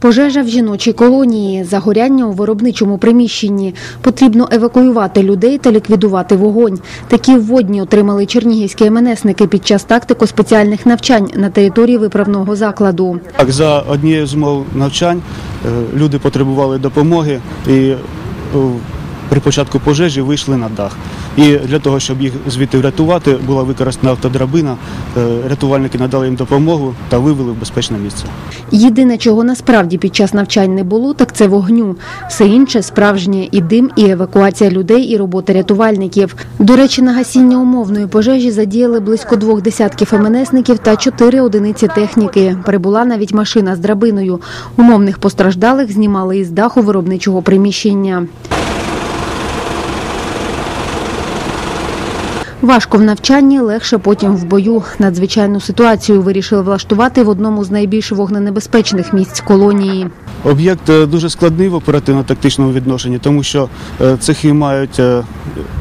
Пожежа в жіночій колонії, загоряння у виробничому приміщенні. Потрібно евакуювати людей та ліквідувати вогонь. Такі вводні отримали чернігівські МНСники під час тактико-спеціальних навчань на території виправного закладу. Так, за однією з умов навчань е, люди потребували допомоги і е, при початку пожежі вийшли на дах. І для того, щоб їх звідти врятувати, була використана автодрабина. Е, Рятувальники надали їм допомогу та вивели в безпечне місце. Єдине, чого насправді під час навчань не було, так це вогню. Все інше справжнє і дим, і евакуація людей, і робота рятувальників. До речі, на гасіння умовної пожежі задіяли близько двох десятків МНСників та чотири одиниці техніки. Прибула навіть машина з драбиною. Умовних постраждалих знімали із даху виробничого приміщення. Важко в навчанні, легше потім в бою. Надзвичайну ситуацію вирішили влаштувати в одному з найбільш вогненебезпечних місць колонії. Об'єкт е, дуже складний в оперативно-тактичному відношенні, тому що е, цехи мають е,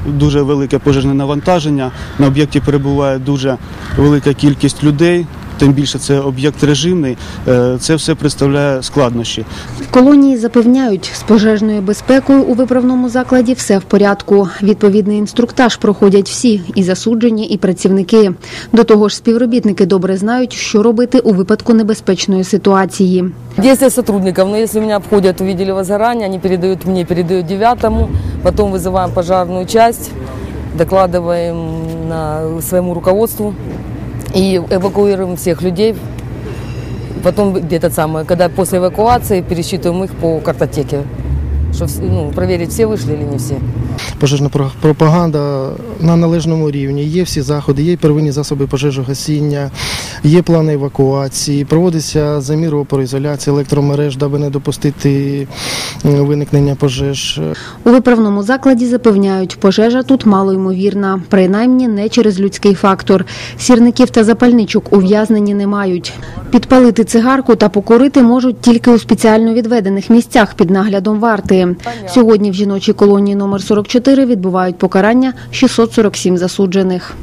дуже велике пожежне навантаження. На об'єкті перебуває дуже велика кількість людей Тим більше це об'єкт режимний. Е, Це все представляє складнощі. В колонії запевняють, з пожежною безпекою у виправному закладі все в порядку. Відповідний інструктаж проходять всі – і засуджені, і працівники. До того ж, співробітники добре знають, що робити у випадку небезпечної ситуації. Действия сотрудников, но если меня обходят, увидели возгорание, они передают мне, передают девятому, потом вызываем пожарную часть, докладываем на своему руководству и эвакуируем всех людей. Потом где-то самое, когда после эвакуации пересчитываем их по картотеке, чтобы ну, проверить, все вышли или не все. пожежна про- пропаганда на належному рівні. Є всі заходи, є первинні засоби пожежогасіння, є плани евакуації, проводиться замір опору ізоляції електромереж, даби не допустити виникнення пожеж. У виправному закладі запевняють, пожежа тут малоймовірна, принаймні не через людський фактор. Сірників та запальничок ув'язнені не мають. Підпалити цигарку та покурити можуть тільки у спеціально відведених місцях під наглядом варти. Сьогодні в жіночій колонії номер 44 відбувають покарання 647 засуджених.